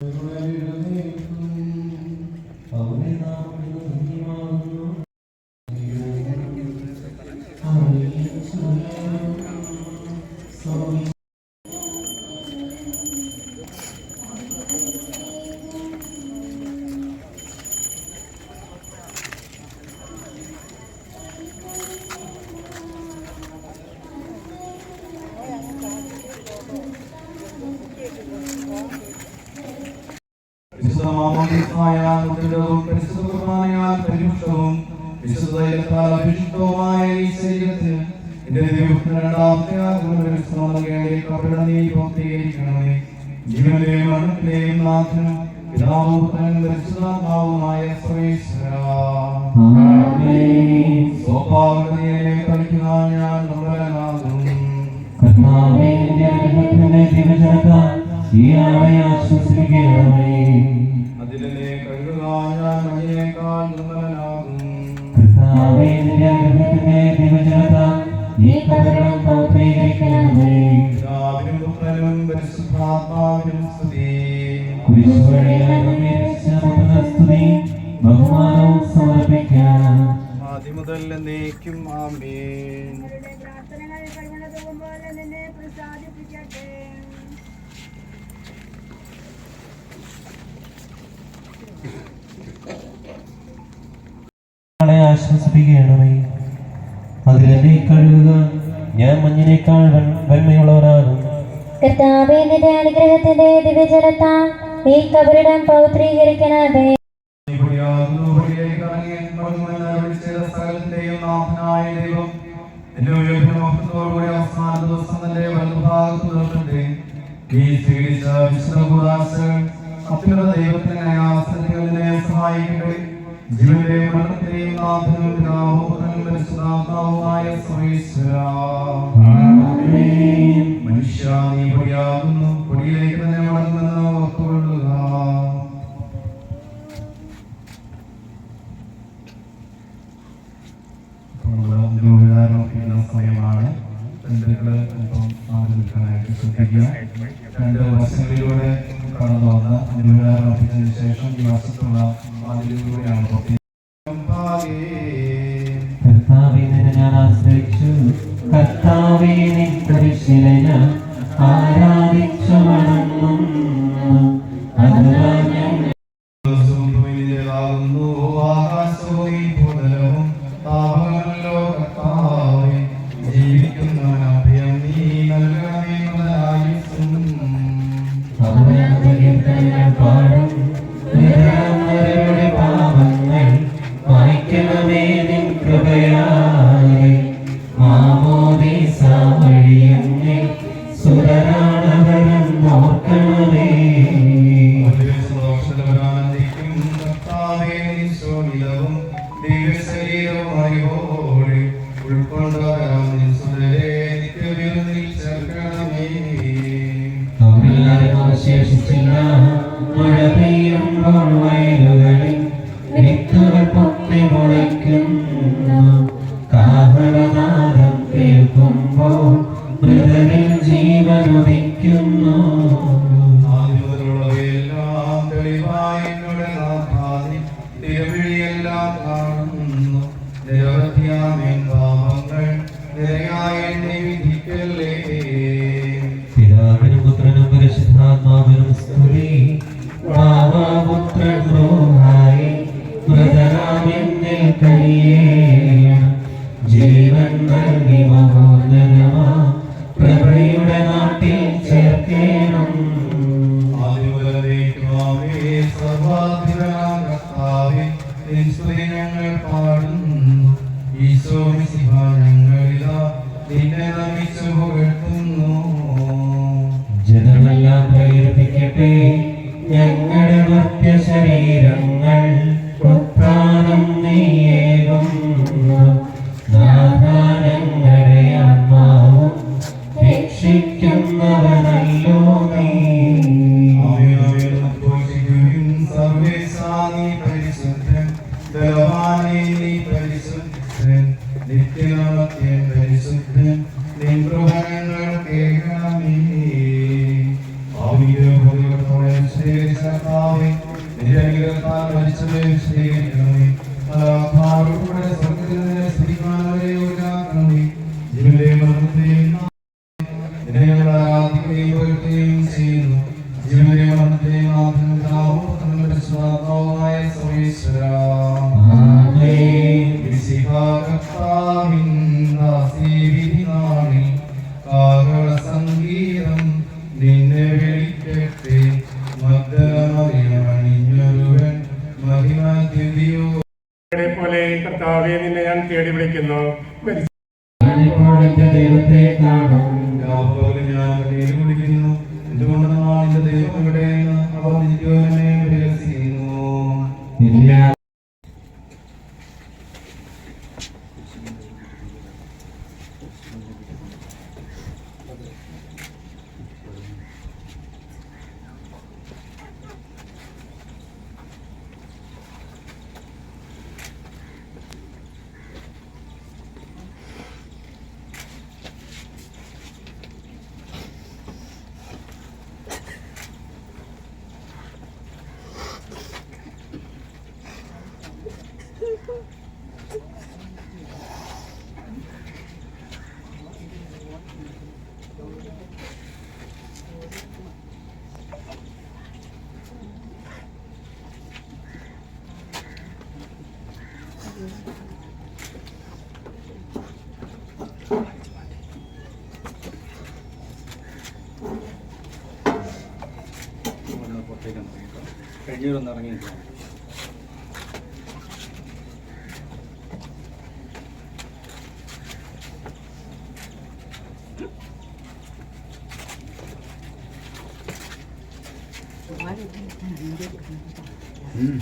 അവനെ വിശുദ്ധമാമോദിസായാൽ ഉത്തരവും പരിശുദ്ധ കുർബാനയാൽ പരിപുഷ്ടവും ഈ ശരീരത്തിന് എന്റെ ദൈവത്തിന് രണ്ടാമത്തെ ആഗ്രഹം പൂർത്തീകരിക്കണമേ ജീവന്റെയും മരണത്തിന്റെയും നാഥനും പിതാവും പരിശുദ്ധാത്മാവുമായ സർവേശ്വര. സ്വഭാവതയെ കളിക്കുക ഞാൻ നമ്മളാകും കർത്താവേ നിന്റെ അനുഗ്രഹത്തിന്റെ ദിവചനത്താൽ ഈ ആളെ ആശ്വസിപ്പിക്കണമേ ബഹുമാനവും സമർപ്പിക്കാം മുതൽ എന്നേക്കും ആമേൻ ആശ്വസിപ്പിക്കണമേ അതിലെന്നെ കഴുകുക ഞാൻ മഞ്ഞിനേക്കാൾ വന്മയുള്ളവനാകും കർത്താവേ നിന്റെ അനുഗ്രഹത്തിന്റെ ദിവ്യജലത്താൽ ഈ കബറിടം പൗത്രീകരിക്കണമേ. ഇവിടെയാകുന്നു, ഇവിടേക്ക് ഇറങ്ങി മടങ്ങുമെന്ന് അരുളി ചെയ്ത സകലത്തിന്റെയും നാഥനായ ദൈവം. അർപ്പിച്ചതിന് ശേഷം ഈ വർഷത്തുള്ള അതിലൂടെയാണ് കർത്താവേ. നിന്നെ ഞാൻ ആശ്രയിച്ചു. കർത്താവേ പാടും പാപങ്ങൾ വായിക്കണമേ നിൻ കൃപയായി മാമോദീസ വഴിയെന്നിൽ സുതരാണവരം ഓർക്കണമേ. ഉൾക്കൊണ്ടേ പെയ്യുമ്പോൾ വയലുകളിൽ വിത്തുകൾ പൊട്ടി മുളയ്ക്കുന്നു കാഹളനാദം കേൾക്കുമ്പോൾ മൃതരിൽ ജീവൻ ഉദിക്കുന്നു ആദ്യമുതലുള്ളവയെല്ലാം തെളിവായി എന്നോട് പാതി തിരുവിഴിയെല്ലാം കാണുന്നു നിരവധിയാമേൻ ഭാവപുത്രൻ ദ്രോഹായി മൃതരാമെന്നിൽ കഴിയേണം ജീവൻ നൽകി മഹോന്നതമാ പ്രഭയുടെ നാട്ടിൽ ചേർക്കേണം. ഞങ്ങൾ പാടുന്നു. ഈശോ നിന്നെ നമിച്ചു പുകഴ്ത്തുന്നു. ജനമെല്ലാം പ്രകീർത്തിക്കട്ടെ. ഞങ്ങളുടെ ഇരുപത്തിനാല് മരിച്ചവരെ വിശദീകരിക്കണമേ മരിച്ചവരെ പോലെ കർത്താവെ നിന്നെ ഞാൻ തേടി വിളിക്കുന്നു. ദൈവത്തെ കാണാം. പുറത്തേക്ക് ഇറങ്ങിയിട്ടോ കഴിഞ്ഞൂരൊന്ന് ഇറങ്ങി നിൽക്കാം Mm,